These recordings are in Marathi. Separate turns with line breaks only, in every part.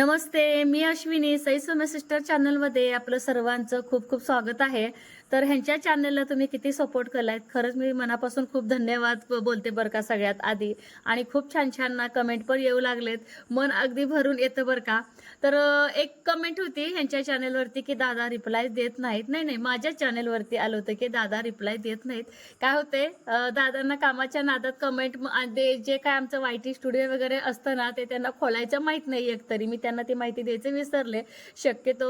नमस्ते मी अश्विनी. सई सोमे सिस्टर चॅनलमध्ये आपलं सर्वांचं खूप खूप स्वागत आहे. तर ह्यांच्या चॅनलला तुम्ही किती सपोर्ट केलाय खरंच मी मनापासून खूप धन्यवाद बोलते बरं का सगळ्यात आधी. आणि खूप छान छान ना कमेंट पण येऊ लागलेत. मन अगदी भरून येतं बरं का. तर एक कमेंट होती ह्यांच्या चॅनलवरती की दादा रिप्लाय देत नाहीत. नाही नाही माझ्या चॅनलवरती आलं होतं की दादा रिप्लाय देत नाहीत. काय होते दादांना कामाच्या नादात कमेंट जे काय आमचं वायटी स्टुडिओ वगैरे असतं ना ते त्यांना खोलायचं माहीत नाही एक तरी मी त्यांना ती माहिती द्यायचं विसरले. शक्यतो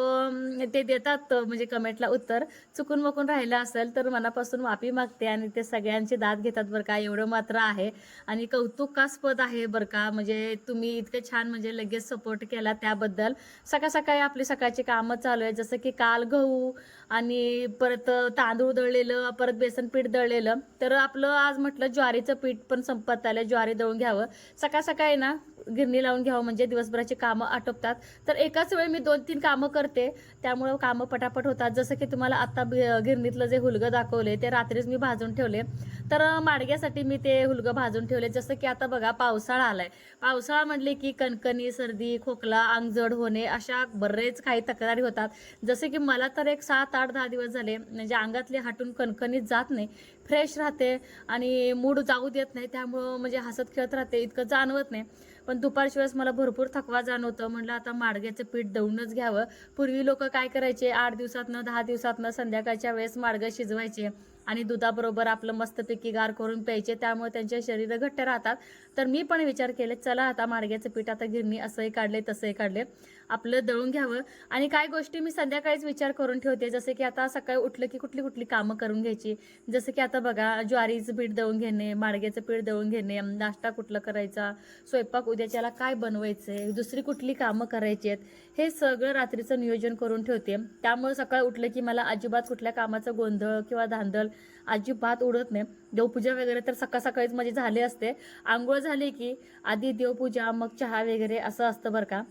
ते देतात म्हणजे कमेंटला उत्तर. चुकून मकून राहिलं असेल तर मनापासून माफी मागते आणि ते सगळ्यांचे दाद घेतात बरं का एवढं मात्र आहे. आणि कौतुकास्पद आहे बरं का म्हणजे तुम्ही इतकं छान म्हणजे लगेच सपोर्ट केला त्याबद्दल. सकाळ सकाळी आपली सकाळची कामं चालू आहे जसं की काल गहू आणि परत तांदूळ दळलेलं परत बेसन पीठ दळलेलं. तर आपलं आज म्हटलं ज्वारीचं पीठ पण संपत आलं ज्वारी दळून घ्यावं. सकाळ सकाळी ना गिरणी लावून घ्यावं म्हणजे दिवसभराची कामं आटोपतात. तर एकाच वेळी मी दोन तीन कामं करते. त्यामुळं कामं पटापट होतात. जसं की तुम्हाला आत्ता गिरणीतलं जे हुलगं दाखवले ते रात्रीच मी भाजून ठेवले तर माडग्यासाठी मी ते हुलगं भाजून ठेवले जसं की आता बघा पावसाळा आलाय. पावसाळा म्हणले की कणकणी सर्दी खोकला अंगजड होणे अशा बरेच काही तक्रारी होतात. जसे की मला तर एक सात आठ दहा दिवस झाले म्हणजे अंगातले हाटून कणकणीत जात नाही. फ्रेश राहते आणि मूड जाऊ देत नाही त्यामुळं म्हणजे हसत खेळत राहते इतकं जाणवत नाही. पण दुपारच्या वेळेस मला भरपूर थकवा जाणवतं म्हटलं आता माडग्याचं पीठ दळूनच घ्यावं. पूर्वी लोक काय करायचे आठ दिवसातनं दहा दिवसातनं संध्याकाळच्या वेळेस माडगं शिजवायचे. आणि दुधाबरोबर आपलं मस्तपैकी गार करून प्यायचे त्यामुळे त्यांचे शरीर घट्ट राहतात. तर मी पण विचार केले चला आता माडग्याचं पीठ आता गिरणी असंही काढले तसंही काढले. आपलं दळून घ्यावं. आणि काय गोष्टी मी संध्याकाळीच विचार करून ठेवते जसं की आता सकाळी उठलं की कुठली कुठली कामं करून घ्यायची. जसं की आता बघा ज्वारीचं पीठ दळून घेणे माडग्याचं पीठ दळून घेणे नाश्ता कुठलं करायचा स्वयंपाक उद्याच्याला काय बनवायचंय दुसरी कुठली कामं करायची आहेत हे सगळं रात्रीचं नियोजन करून ठेवते. त्यामुळे सकाळी उठलं की मला अजिबात कुठल्या कामाचं गोंधळ किंवा धांदल अजिबात उडत नाही. देवपूजा वगैरे तर सकाळ सकाळीच माझी झाली असते. आंघोळ झाली की आधी देवपूजा मग चहा वगैरे असं असतं बरं का.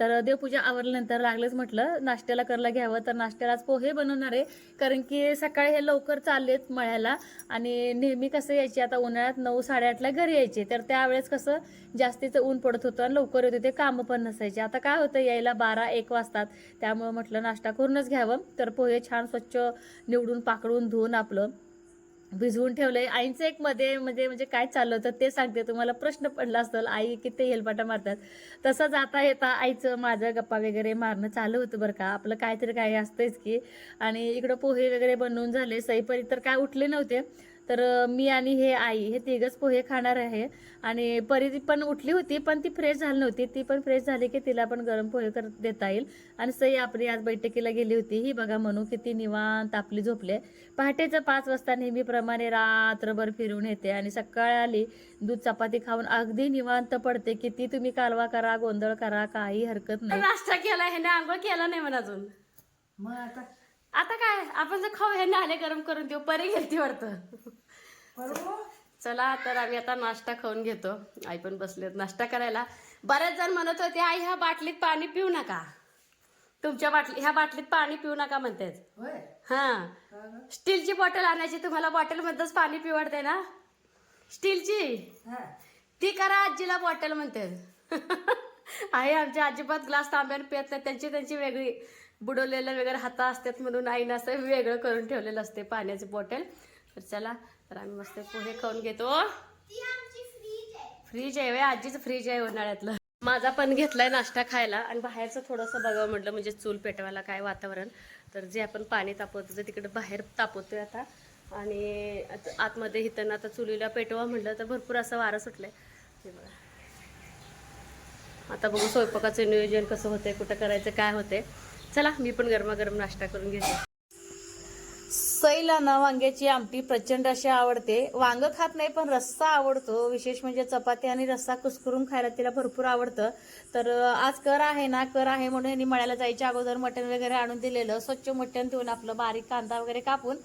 तर देवपूजा आवरल्यानंतर लागलंच म्हटलं नाश्त्याला करायला घ्यावं. तर नाश्त्याला आज पोहे बनवणार आहे कारण की सकाळी हे लवकर चाललेत मळ्याला. आणि नेहमी कसं यायचे आता उन्हाळ्यात नऊ साडेआठला घरी यायचे. तर त्यावेळेस कसं जास्तीचं ऊन पडत होतं आणि लवकर येत होते कामं पण नसायचे. आता काय होतं यायला बारा एक वाजतात. त्यामुळं म्हटलं नाश्ता करूनच घ्यावं. तर पोहे छान स्वच्छ निवडून पाकडून धुवून आपलं. भिजवून ठेवलंय. आईचं एक मध्ये म्हणजे म्हणजे काय चाललं होतं ते सांगते. तुम्हाला प्रश्न पडला असेल आई किती हेलपाटा मारतात. तसं जाता येता आईचं माझं गप्पा वगैरे मारणं चालू होतं बरं का. आपलं काहीतरी काही असतंच की. आणि इकडं पोहे वगैरे बनवून झाले. सईपरी तर काय उठले नव्हते. तर मी आणि हे आई हे तिघच पोहे खाणार आहे. आणि परी पण उठली होती पण ती फ्रेश झाली नव्हती. ती पण फ्रेश झाली की तिला पण गरम पोहे कर देता येईल. आणि सई आपली आज बैठकीला गेली होती. ही बघा म्हणू किती निवांत आपली झोपले पहाटेचं पाच वाजता नेहमीप्रमाणे रात्रभर फिरून येते आणि सकाळी आली दूध चपाती खाऊन अगदी निवांत पडते किती तुम्ही कालवा करा गोंधळ करा काही हरकत नाही.
नाश्ता केला ह्याने आंघोळ केला नाही म्हणा अजून.
मग आता?
आता काय? आपण जर खाऊ ह्याने आले गरम करून देऊ परी घेते वाटतं. चला तर आम्ही आता नाश्ता खाऊन घेतो. आई पण बसलेत नाश्ता करायला. बरेच जण म्हणत होते आई ह्या बाटलीत पाणी पिऊ नका. तुमच्या बाटली ह्या बाटलीत पाणी पिऊ नका म्हणतात. हा? स्टीलची बॉटल आणायची तुम्हाला बॉटलमध्येच पाणी पिवडते ना? स्टीलची? ती करा आजीला बॉटल म्हणतात. आहे आमच्या अजिबात ग्लास तांब्याने पित नाही. त्यांची त्यांची वेगळी बुडवलेलं वगैरे हाता असतात म्हणून आईनं असं वेगळं करून ठेवलेलं असते पाण्याची बॉटल. तर चला तर आम्ही मस्त पोहे खाऊन घेतो. फ्रीज आहे. वे आजीचं फ्रीज आहे उन्हाळ्यातलं. माझा पण घेतलाय नाश्ता खायला आणि बाहेरचं थोडंसं बघावं म्हटलं म्हणजे चूल पेटवायला काय वातावरण. तर जे आपण पाणी तापवतो ते तिकडे बाहेर तापवतोय आता. आणि आत- आतमध्ये इथं आता चुलीला पेटवा म्हटलं तर भरपूर असं वारं सुटलंय. हे बघा. आता बघू स्वयंपाकाचं नियोजन कसं होतंय कुठं करायचं काय होतंय. चला मी पण गरमागरम नाश्ता करून घेते.
सैला ना वांग्याची आमटी प्रचंड अशी आवडते. वांग खात नाही पण रस्सा आवडतो. विशेष म्हणजे चपाती आणि रस्सा कुस्करून खायला तिला भरपूर आवडतं. तर आज कर आहे ना कर आहे म्हणून यांनी मळ्याला जायच्या अगोदर मटण वगैरे आणून दिलेलं. स्वच्छ मटण देऊन आपलं बारीक कांदा वगैरे कापून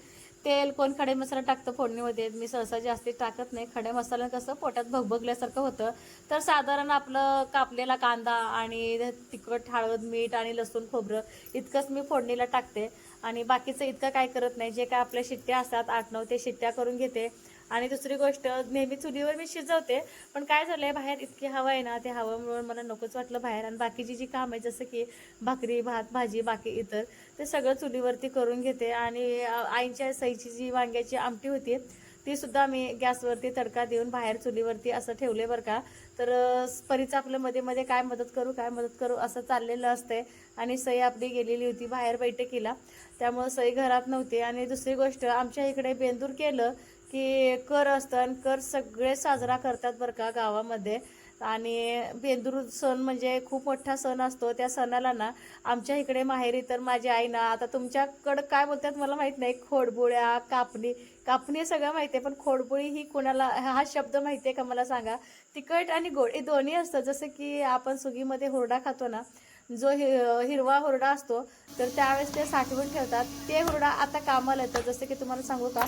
तेल कोण खडे मसाला टाकतं फोडणीमध्ये. मी सहसा जास्ती टाकत नाही. खडे मसाला कसं पोटात भगभगल्यासारखं होतं. तर साधारण आपलं कापलेला कांदा आणि तिखट हळद मीठ आणि लसूण खोबरं इतकंच मी फोडणीला टाकते. आणि बाकीचं इतकं काय करत नाही. जे काय आपल्या शिट्ट्या असतात आठ नऊ ते शिट्ट्या करून घेते. आणि दुसरी गोष्ट नेहमी चुलीवर मी शिजवते. पण काय झालं आहे बाहेर इतकी हवा आहे ना ते हवामुळे मला नकोच वाटलं बाहेर. आणि बाकीची जी काम आहे जसं की भाकरी भात भाजी बाकी इतर ते सगळं चुलीवरती करून घेते. आणि आईच्या सईची जी वांग्याची आमटी होती ती सुद्धा मी गॅसवरती तडका देऊन बाहेर चुलीवरती असं ठेवले बरं का. तर अ, परीचं आपलं मध्ये मध्ये काय मदत करू काय मदत करू असं चाललेलं असते आणि सई आपली गेलेली होती बाहेर बैठकीला. त्यामुळं सई घरात नव्हती. आणि दुसरी गोष्ट आमच्या इकडे बेंदूर केलं की कर असतं आणि कर सगळे साजरा करतात बरं का गावामध्ये. आणि बेंदूर सण म्हणजे खूप मोठा सण असतो. त्या सणाला ना आमच्या इकडे माहेरी तर माझी आई ना आता तुमच्याकडं काय बोलतात मला माहीत नाही. खोडबुळ्या कापणी कापणी हे सगळं माहिती आहे पण खोडबुळी ही कोणाला हा शब्द माहिती आहे का मला सांगा? तिखट आणि गोड हे दोन्ही असतं. जसं की आपण सुगीमध्ये हुरडा खातो ना जो हि हिरवा हुरडा असतो तर त्यावेळेस ते साठवून ठेवतात. ते हुरडा आता कामाला येतं जसं की तुम्हाला सांगू का?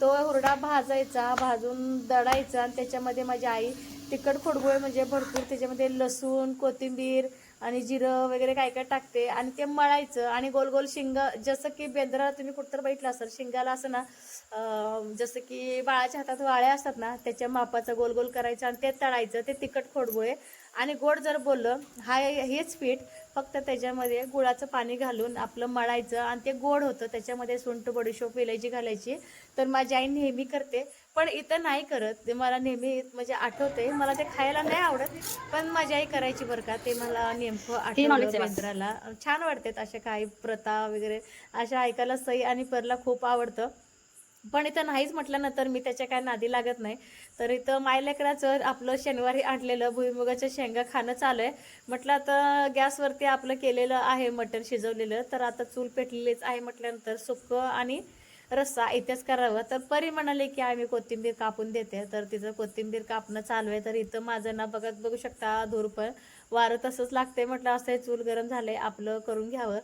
तो हुरडा भाजायचा भाजून दडायचा आणि त्याच्यामध्ये माझी आई तिखट खोडगोळे म्हणजे भरपूर त्याच्यामध्ये लसूण कोथिंबीर आणि जिरं वगैरे काय काय टाकते. आणि ते मळायचं आणि गोल गोल शिंग जसं की बेंद्राला तुम्ही कुठतर बघितलं असाल शिंगाला असं ना जसं की बाळाच्या हातात वाळ्या असतात ना त्याच्या मापाचं गोल गोल करायचं आणि ते तळायचं ते तिखट खोडगोळे आणि गोड जर बोललं हा हेच पीठ फक्त त्याच्यामध्ये गुळाचं पाणी घालून आपलं मळायचं आणि ते गोड होतं. त्याच्यामध्ये सुंठ बडीशोप विलायची घालायची. तर माझी आई नेहमी करते. पण इथं नाही करत. ते मला नेहमी म्हणजे आठवते. मला ते खायला नाही आवडत पण माझी आई करायची बरं का. ते मला नेमकं आठवलं छान वाटतात अशा काही प्रथा वगैरे. अशा ऐकायला सई आणि परला खूप आवडतं. पण इथं नाहीच म्हटल्यानंतर मी त्याच्या काय नादी लागत नाही. तर इथं मायलेकराचं आपलं शनिवारी आणलेलं भुईमुगाच्या शेंगा खाणं चालू आहे म्हटलं आता गॅसवरती आपलं केलेलं आहे मटण शिजवलेलं. तर आता चूल पेटलेलीच आहे म्हटल्यानंतर सुक्कं आणि रस्सा इथेच करावं. तर परी म्हणाले की आम्ही कोथिंबीर कापून देते. तर तिचं कोथिंबीर कापणं चालू आहे. तर इथं माझं ना बघत बघू शकता धूर पण वारं तसंच लागते म्हटलं असं आहे, चूल गरम झालं आहे आपलं करून घ्यावं.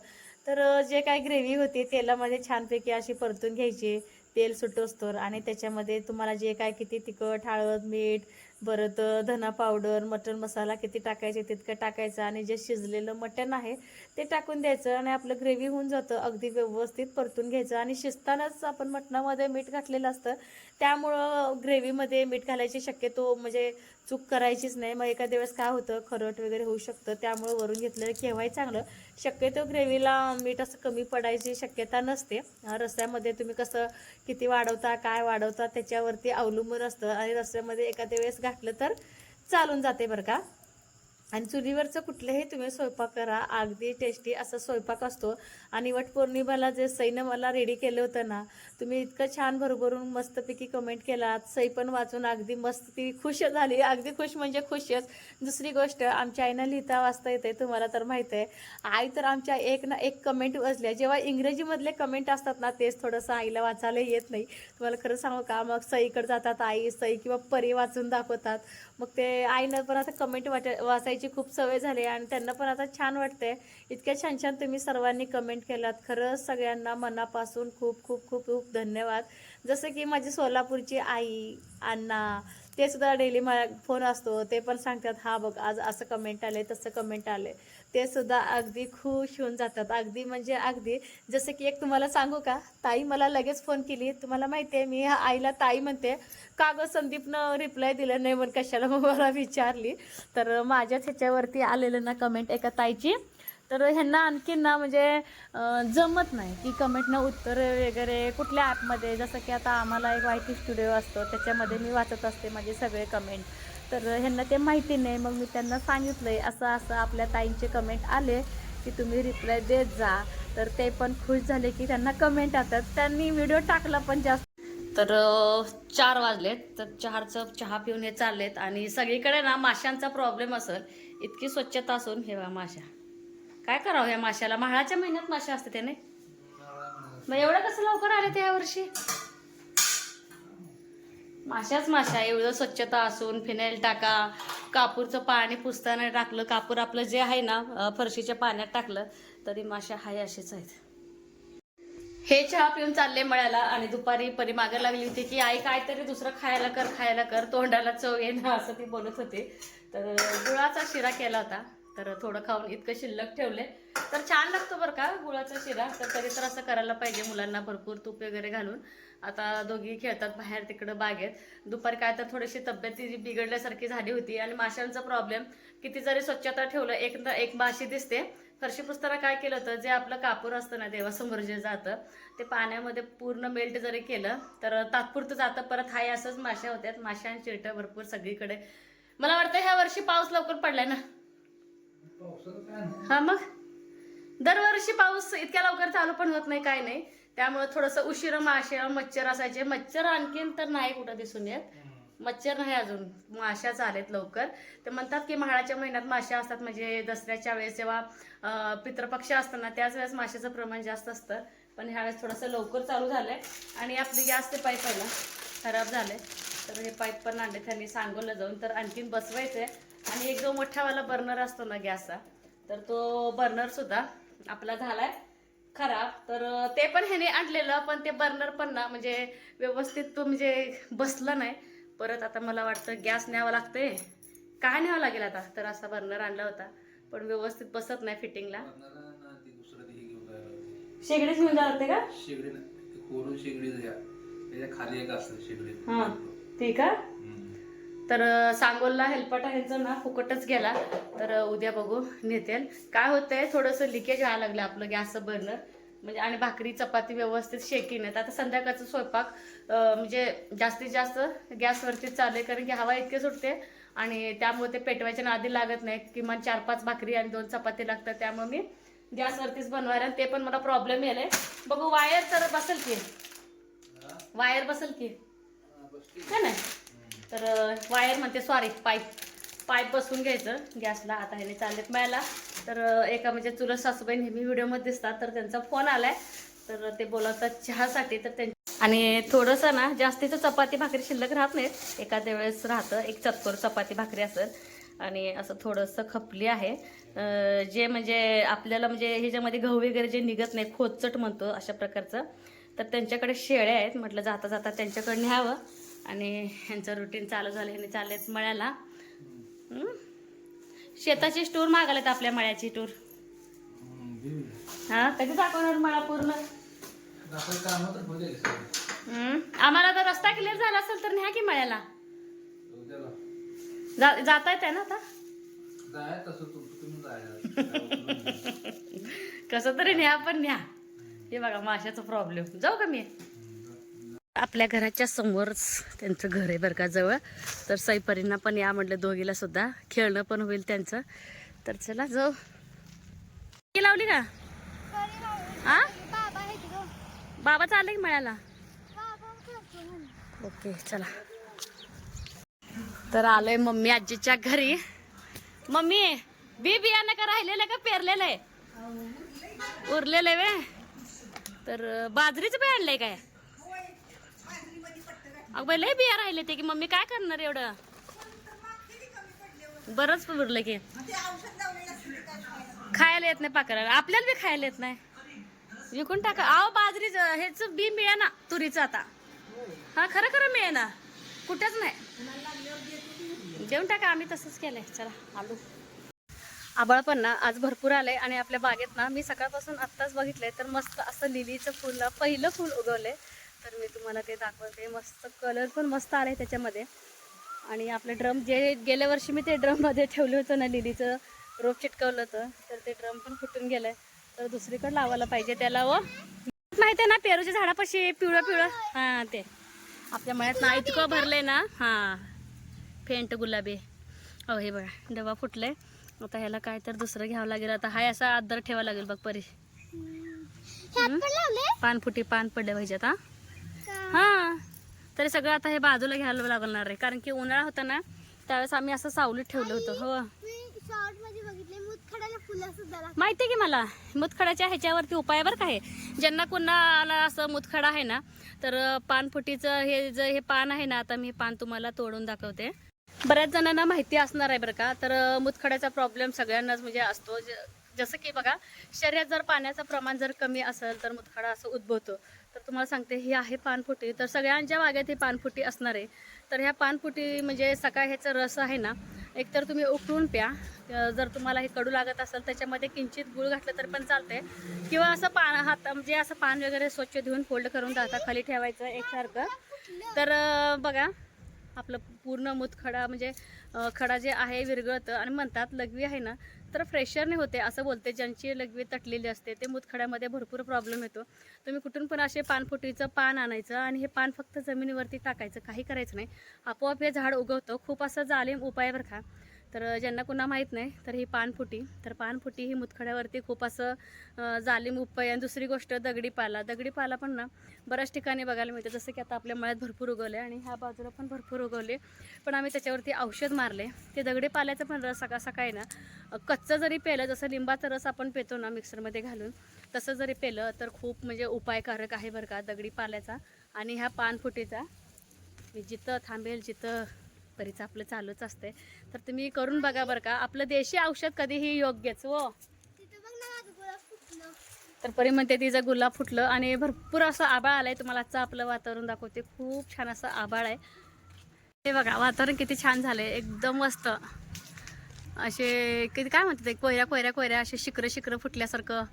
तर जे काय ग्रेव्ही होती तेलामध्ये छानपैकी अशी परतून घ्यायची. तेल सुटोस्तोर आणि त्याच्यामध्ये तुम्हाला जे काय किती तिखट हळद मीठ परत धना पावडर मटण मसाला किती टाकायचे तितकं टाकायचं आणि जे शिजलेलं मटण आहे ते टाकून द्यायचं आणि आपलं ग्रेव्ही होऊन जातं. अगदी व्यवस्थित परतून घ्यायचं आणि शिजतानाच आपण मटणामध्ये मीठ घातलेलं असतं. त्यामुळं ग्रेव्हीमध्ये मीठ घालायची शक्यतो म्हणजे चूक करायचीच नाही. मग एखाद्या वेळेस काय होतं खरट वगैरे होऊ शकतं. त्यामुळं वरून घेतलेलं केव्हाही चांगलं. शक्यतो ग्रेव्हीला मीठ असं कमी पडायची शक्यता नसते. रस्त्यामध्ये तुम्ही कसं किती वाढवता काय वाढवता त्याच्यावरती अवलंबून असतं. आणि रस्त्यामध्ये एखाद्या वेळेस घातलं तर चालून जाते बरं का? आणि चुलीवरचं कुठलंही तुम्ही स्वयंपाक करा अगदी टेस्टी असा स्वयंपाक असतो. आणि वटपौर्णिमेला जे सईनं मला रेडी केलं होतं ना तुम्ही इतकं छान भरभरून मस्तपैकी कमेंट केलात. सई पण वाचून अगदी मस्त ती खुश झाली. अगदी खुश म्हणजे खुशच. दुसरी गोष्ट आमच्या आईनं लिहिता वाचता येते तुम्हाला तर माहीत आहे आई तर आमच्या एक ना एक कमेंट वाचल्या. जेव्हा इंग्रजीमधले कमेंट असतात ना तेच थोडंसं आईला वाचायला येत नाही. तुम्हाला खरं सांगू का? मग सईकडे जातात आई सई किंवा परी वाचून दाखवतात. मग ते आईनं पण आता कमेंट वाट वाचायची खूप सवय झाली आणि त्यांना पण आता छान वाटते इतक्या छान छान तुम्ही सर्वांनी कमेंट केलात. खरंच सगळ्यांना मनापासून खूप खूप खूप खूप धन्यवाद. जसं की माझी सोलापूरची आई अण्णा ते सुद्धा डेली मला फोन असतो. ते पण सांगतात हा बघ आज असं कमेंट आले तसं कमेंट आले ते सुद्धा अगदी खुश होऊन जातात. अगदी म्हणजे अगदी जसं की एक तुम्हाला सांगू का? ताई मला लगेच फोन केली. तुम्हाला माहिती आहे मी आईला ताई म्हणते का गं संदीपनं रिप्लाय दिलं नाही म्हणून कशाला मग मला विचारली? तर माझ्याच ह्याच्यावरती आलेलं ना कमेंट एका ताईची. तर ह्यांना आणखी ना म्हणजे जमत नाही की कमेंटनं उत्तर वगैरे कुठल्या ॲपमध्ये. जसं की आता आम्हाला एक वायटी स्टुडिओ असतो त्याच्यामध्ये मी वाचत असते माझे सगळे कमेंट. तर ह्यांना ते माहिती नाही मग मी त्यांना सांगितलं आहे असं असं आपल्या ताईंचे कमेंट आले की तुम्ही रिप्लाय देत जा. तर ते पण खुश झाले की त्यांना कमेंट येतात. त्यांनी व्हिडिओ टाकला पण जास्त. तर चार वाजलेत तर चारचं चहा पिऊन हे चाललेत. आणि सगळीकडे ना माशांचा प्रॉब्लेम असेल इतकी स्वच्छता असून हे माशा. काय करावं या माशाला? महाळाच्या महिन्यात माशा असते त्याने. मग एवढं कसं लवकर आले ते यावर्षी? माशाच माशा एवढं स्वच्छता असून फिनाईल टाका कापूरचं पाणी पुसताना टाकलं कापूर आपलं जे आहे ना फरशीच्या पाण्यात टाकलं तरी माशा हाय असेच आहेत. हे चहा पिऊन चालले मळ्याला आणि दुपारी परी मागे लागली होती की आई काहीतरी दुसरं खायला कर खायला कर तोंडाला चव येणं असं ती बोलत होती. तर गुळाचा शिरा केला होता. तर थोडं खाऊन इतकं शिल्लक ठेवले तर छान लागतो बरं का गुळाचा शिरा. तर तरी तर असं करायला पाहिजे मुलांना भरपूर तूप वगैरे घालून. आता दोघी खेळतात बाहेर तिकडं बागेत. दुपारी काय तर थोडीशी तब्येत तिची बिघडल्यासारखी झाली होती आणि माशांचा प्रॉब्लेम किती जरी स्वच्छता ठेवलं एक ना एक माशी दिसते. फरशी पुस्ताना काय केलं होतं जे आपलं कापूर असतं ना देवासमोर जे जातं ते पाण्यामध्ये पूर्ण मेल्ट जरी केलं तर तात्पुरतं जातं. परत हाय असंच माश्या होत्यात माश्या आणि चिरटं भरपूर सगळीकडे. मला वाटतं ह्या वर्षी पाऊस लवकर पडलाय ना. हा मग? दरवर्षी पाऊस इतक्या लवकर चालू पण होत नाही काय नाही. त्यामुळे थोडंसं उशिरा माशे मच्छर असायचे. मच्छर आणखीन तर नाही कुठं दिसून येत. मच्छर नाही अजून. माशाच आलेत लवकर. ते म्हणतात की महाळाच्या महिन्यात माश्या असतात. म्हणजे दसऱ्याच्या वेळेस जेव्हा पितृपक्ष असताना त्याच वेळेस माशाचं प्रमाण जास्त असतं. पण ह्यावेळेस थोडंसं लवकर चालू झालंय. आणि आपली गॅसचे पाईप आहे ना खराब झाले तर हे पाईप पण आणले त्यांनी सांगवलं जाऊन तर आणखीन बसवायचंय. आणि एक जो मोठावाला बर्नर असतो ना गॅसचा तर तो बर्नर सुद्धा आपला झालाय खराब. तर ते पण ह्याने आणलेलं पण ते बर्नर पण ना म्हणजे व्यवस्थित तो म्हणजे बसला नाही. परत आता मला वाटतं गॅस न्यावं लागतंय. काय न्यावं लागेल आता? तर असा बर्नर आणला होता. पण व्यवस्थित बसत नाही फिटिंगला. शेगडीच घेऊन लागते का?
शेगडी कोरून शेगडी खाली एक असतं शेगडी.
हा ठीक आहे तर सांगोलला हेल्पटा ह्यांचं ना फुकटच गेला. तर उद्या बघू नेतेल. काय होतंय थोडंसं लिकेज व्हायला लागलं आपलं गॅसचं बर्नर. म्हणजे आणि भाकरी चपाती व्यवस्थित शेकी नाहीत आता संध्याकाळचा स्वयंपाक म्हणजे जास्तीत जास्त गॅसवरतीच चालू आहे कारण की हवा इतके सुटते आणि त्यामुळे ते पेटवायच्या नादी लागत नाही किमान चार पाच भाकरी आणि दोन चपाती लागतात. त्यामुळे मी गॅसवरतीच बनवायला ते पण मला प्रॉब्लेम यायलाय. बघू वायर तर बसेल की. वायर बसेल की. नाही तर वायर म्हणते सॉरी पाईप पाईप बसवून घ्यायचं गॅसला. आता ह्याने चाललेत मिळाला तर एका म्हणजे चुलत सासूबाई नेहमी व्हिडिओमध्ये दिसतात. तर त्यांचा फोन आलाय. तर ते बोलवतात चहासाठी. तर त्यां आणि थोडंसं ना जास्तीचं चपाती भाकरी शिल्लक राहत नाहीत. एखाद्या वेळेस राहतं. एक चतकोर चपाती भाकरी असेल. आणि असं थोडंसं खपली आहे. जे म्हणजे आपल्याला म्हणजे ह्याच्यामध्ये गहू वगैरे जे निघत नाही खोचट म्हणतो अशा प्रकारचं. तर त्यांच्याकडे शेळ्या आहेत. म्हटलं जाता जाता त्यांच्याकडे न्यावं. आणि ह्यांचं रुटीन चालू झालं ह्यांनी चाललेत मळ्याला. शेताचीच शेताची टूर मागायला आपल्या मळ्याची टूर हा कधी दाखवणार मळा पूर्ण. आम्हाला तर रस्ता क्लिअर झाला असेल तर न्या की मळ्याला.
उद्याला
जा जाता ना आता? कसं तरी न्या पण न्या. हे बघा माशाचा प्रॉब्लेम जाऊ का मी? आपल्या घराच्या समोरच त्यांचं घर आहे बरं का जवळ. तर सईपरींना पण या म्हटलं दोघीला सुद्धा. खेळणं पण होईल त्यांचं. तर चला जाऊ. लावली का? आ? बाबा चालले की मळ्याला? ओके चला. तर आलोय मम्मी आजीच्या घरी. मम्मी बी बियाणं का राहिलेलं का पेरलेलं आहे? उरलेलं आहे वे तर बाजरीचं बी आणलंय काय? अग बाई लय बिया राहिले ते की मम्मी काय करणार एवढं? बरंच उरलं की. खायला येत नाही पाकराला आपल्याला बी खायला येत नाही. विकून टाका. अहो बाजरीचं हेच बी मिळे ना तुरीचं आता. हा खरं खरं मिळे ना कुठेच नाही. देऊन टाका आम्ही तसंच केलंय. चला आलो. आबाळ पण ना आज भरपूर आलंय आणि आपल्या बागेत ना मी सकाळपासून आत्ताच बघितलंय तर मस्त असं लिलीचं फुल पहिलं फुल उगवलंय. तर मी तुम्हाला ते दाखवते. मस्त कलर पण मस्त आलाय त्याच्यामध्ये. आणि आपलं ड्रम जे गेल्या वर्षी मी ते ड्रममध्ये ठेवलं होतं ना लिलीचं रोप चिटकवलं होतं तर ते ड्रम पण फुटून गेलंय. तर दुसरीकडे लावायला पाहिजे त्याला व माहिती आहे ना पेरूच्या झाडापाशी पिवळं पिवळं. हां ते. आपल्या मळ्यात ना इतकं भरलंय ना. हां. फेंट गुलाबी. हो हे बघा डबा फुटलाय. आता ह्याला काय तर दुसरं घ्यावं लागेल. आता हाय असा आदर ठेवावा लागेल बघ परी. पान फुटी पान पडले पाहिजेत हा. हा. तरी सगळं आता हे बाजूला घ्यायला लागणार आहे. कारण की उन्हाळा होता ना त्यावेळेस आम्ही असं सावलीत ठेवलं होतं. हो. माहिती आहे की मला? मुतखडाच्या ह्याच्यावरती उपाय बरं का आहे ज्यांना कुणाला असं मुतखडा आहे ना तर पानफुटीचं हे जे हे पान आहे ना आता मी पान तुम्हाला तोडून दाखवते. बऱ्याच जणांना माहिती असणार आहे बरं का तर मुतखड्याचा प्रॉब्लेम सगळ्यांनाच म्हणजे असतो. ज- जसं की बघा शरीरात जर पाण्याचं प्रमाण जर कमी असेल तर मुतखडा असं उद्भवतो. तर तुम्हाला सांगते ही आहे पानफुटी. तर सगळ्यांच्या बागेत ही पानफुटी असणार आहे. तर ह्या पानफुटी म्हणजे सकाळ ह्याचा रस आहे ना एकतर तुम्ही उकळून प्या. जर तुम्हाला हे कडू लागत असेल त्याच्यामध्ये किंचित गुळ घातलं तर पण चालते किंवा असं पान हात म्हणजे असं पान वगैरे स्वच्छ धुवून फोल्ड करून राहता खाली ठेवायचं एकसारखं. तर बघा आपलं पूर्ण मुतखडा म्हणजे खडा जे आहे विरगळतं आणि म्हणतात लघवी आहे ना तर फ्रेशरने होते असं बोलते. ज्यांची लघवी तटलेली असते ते मुतखड्यामध्ये भरपूर प्रॉब्लेम येतो. तुम्ही कुठून पण असे पानफुटीचं पान आणायचं आणि हे पान फक्त जमिनीवरती टाकायचं काही करायचं नाही. आपोआप हे झाड उगवतं. खूप असं जालेम उपाय बरं का. तर ज्यांना कुणा माहीत नाही तर ही पानफुटी. तर पानफुटी ही मुतखड्यावरती खूप असं जालिम उपाय आणि दुसरी गोष्ट दगडी पाला. दगडी पाला पण ना बऱ्याच ठिकाणी बघायला मिळते. जसं की आता आपल्या मळ्यात भरपूर उगवले आणि ह्या बाजूला पण भरपूर उगवले पण आम्ही त्याच्यावरती औषध मारले ते दगडी पाल्याचं पण रस सकाळ सकाळी ना कच्चं जरी पेलं जसं लिंबाचा रस आपण पेतो ना मिक्सरमध्ये घालून तसं जरी पेलं तर खूप म्हणजे उपायकारक आहे बरं का दगडी पाल्याचा. आणि ह्या पानफुटीचा मी जिथं थांबेल जिथं बरीच आपलं चालूच असते तर तुम्ही करून बघा बरं का. आपलं देशी औषध कधीही योग्यच हो. तर परी म्हणते तिचं गुलाब फुटलं आणि भरपूर असं आबाळ आलंय. तुम्हाला आजचं आपलं वातावरण दाखवते. खूप छान असं आबाळ आहे. हे बघा वातावरण किती छान झालंय. एकदम मस्त. असे किती काय म्हणतात कोयऱ्या कोयऱ्या कोयऱ्या असे शिखरं शिखरं फुटल्यासारखं.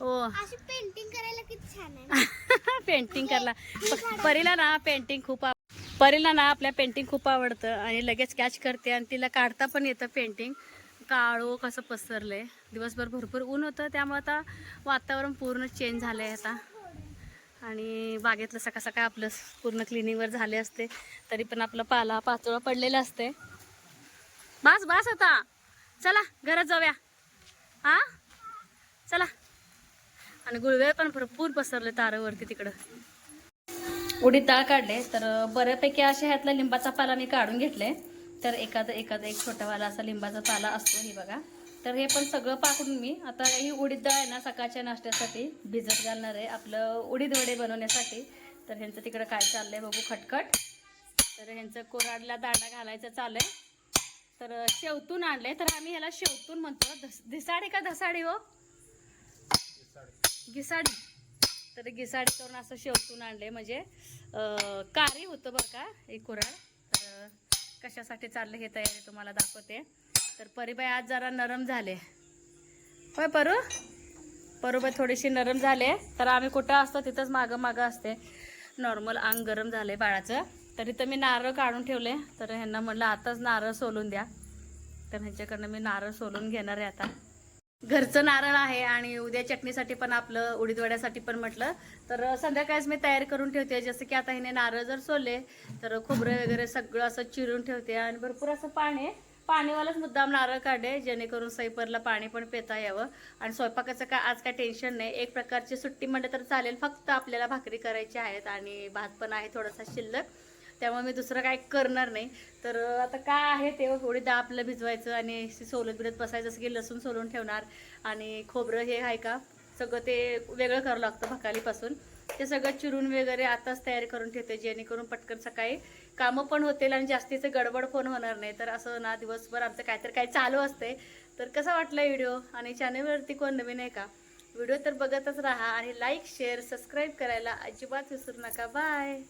हो.
अशी पेंटिंग करायला किती छान आहे.
पेंटिंग करायला. परीला ना पेंटिंग खूप परीला ना आपल्या पेंटिंग खूप आवडतं आणि लगेच कॅच करते आणि तिला काढता पण येतं पेंटिंग काळो कसं पसरलंय. दिवसभर भरपूर ऊन होतं त्यामुळे आता वातावरण पूर्ण चेंज झालं आहे आता. आणि बागेतलं सकाळ सकाळ आपलं पूर्ण क्लिनिंगवर झाले असते तरी पण आपलं पाला पाचोळा पडलेलं असते. बास बस आता. चला घरात जाऊया. हा? चला. आणि गुळवेळ पण भरपूर पसरले तारावरती तिकडं. उडीद डाळ काढले. तर बऱ्यापैकी अशा ह्यातला लिंबाचा पाला मी काढून घेतले. तर एखादं एखादा एक छोटावाला असा लिंबाचा पाला असतो हे बघा. तर हे पण सगळं पाकडून मी आता ही उडीद डाळ आहे ना सकाळच्या नाश्त्यासाठी भिजत घालणार आहे. आपलं उडीद वडे बनवण्यासाठी. तर ह्यांचं तिकडं काय चाललंय बघू खटखट. तर ह्यांचं कोराडला दांडा घालायचं चाललंय. तर शेवतून आणले तर आम्ही ह्याला शेवतून म्हणतो. धस धिसाडी का धसाडी हो? घिसाडी तर घिसाडी करून असं शेवटून आणले म्हणजे कारी होतं बरं का एक कुराड तर कशासाठी चाललं हे तयारी तुम्हाला दाखवते. तर परीबाई आज जरा नरम झाले. होय परू? परूबाई थोडीशी नरम झाले. तर आम्ही कुठं असतो तिथंच मागं मागं असते. नॉर्मल अंग गरम झाले बाळाचं. तरी तर मी नारळ काढून ठेवले. तर ह्यांना म्हटलं आताच नारळ सोलून द्या. तर ह्यांच्याकडनं मी नारळ सोलून घेणार आहे आता. घरचं नारळ आहे आणि उद्या चटणीसाठी पण आपलं उडीदवड्यासाठी पण म्हटलं. तर संध्याकाळीच मी तयार करून ठेवते. जसं की आता हिने नारळ जर सोलले तर खोबरं वगैरे सगळं असं चिरून ठेवते आणि भरपूर असं पाणी आहे. पाणीवालाच मुद्दाम नारळ काढे जेणेकरून सैपरला पाणी पण पिता यावं. आणि स्वयंपाकाचं काय आज काय टेन्शन नाही. एक प्रकारची सुट्टी म्हणलं तर चालेल. फक्त आपल्याला भाकरी करायची आहेत आणि भात पण आहे थोडासा शिल्लक. त्यामुळे मी दुसरं काय करणार नाही. तर आता काय आहे ते थोडी डाळ आपलं भिजवायचं आणि सोलत बिलत बसायचं जसं की लसूण सोलून ठेवणार. आणि खोबरं हे आहे का सगळं ते वेगळं करावं लागतं भकालीपासून ते सगळं चिरून वगैरे आताच तयार करून ठेवते जेणेकरून पटकन सकाळी कामं पण होतील आणि जास्तीचं गडबड पण होणार नाही. तर असं ना दिवसभर आमचं काहीतरी काही चालू असते तर कसा वाटला व्हिडिओ? आणि चॅनलवरती कोण नवीन आहे का? व्हिडिओ तर बघतच राहा आणि लाईक शेअर सबस्क्राईब करायला अजिबात विसरू नका. बाय!